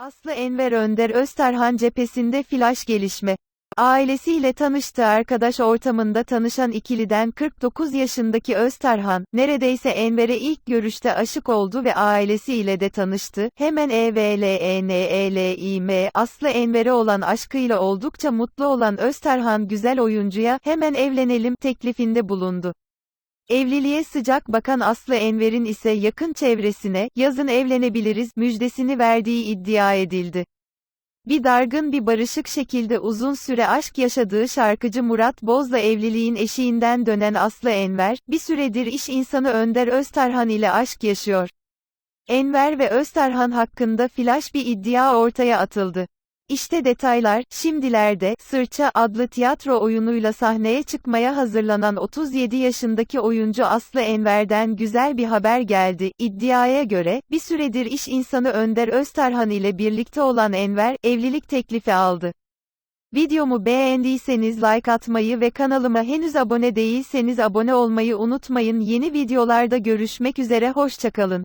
Aslı Enver Önder Öztarhan cephesinde flash gelişme. Ailesiyle tanıştığı arkadaş ortamında tanışan ikiliden 49 yaşındaki Öztarhan, neredeyse Enver'e ilk görüşte aşık oldu ve ailesiyle de tanıştı. Hemen EVLENELİM, Aslı Enver'e olan aşkıyla oldukça mutlu olan Öztarhan güzel oyuncuya, hemen evlenelim teklifinde bulundu. Evliliğe sıcak bakan Aslı Enver'in ise yakın çevresine, yazın evlenebiliriz, müjdesini verdiği iddia edildi. Bir dargın bir barışık şekilde uzun süre aşk yaşadığı şarkıcı Murat Boz'la evliliğin eşiğinden dönen Aslı Enver, bir süredir iş insanı Önder Öztarhan ile aşk yaşıyor. Enver ve Öztarhan hakkında flash bir iddia ortaya atıldı. İşte detaylar, şimdilerde, Sırça adlı tiyatro oyunuyla sahneye çıkmaya hazırlanan 37 yaşındaki oyuncu Aslı Enver'den güzel bir haber geldi. İddiaya göre, bir süredir iş insanı Önder Öztarhan ile birlikte olan Enver, evlilik teklifi aldı. Videomu beğendiyseniz like atmayı ve kanalıma henüz abone değilseniz abone olmayı unutmayın. Yeni videolarda görüşmek üzere hoşçakalın.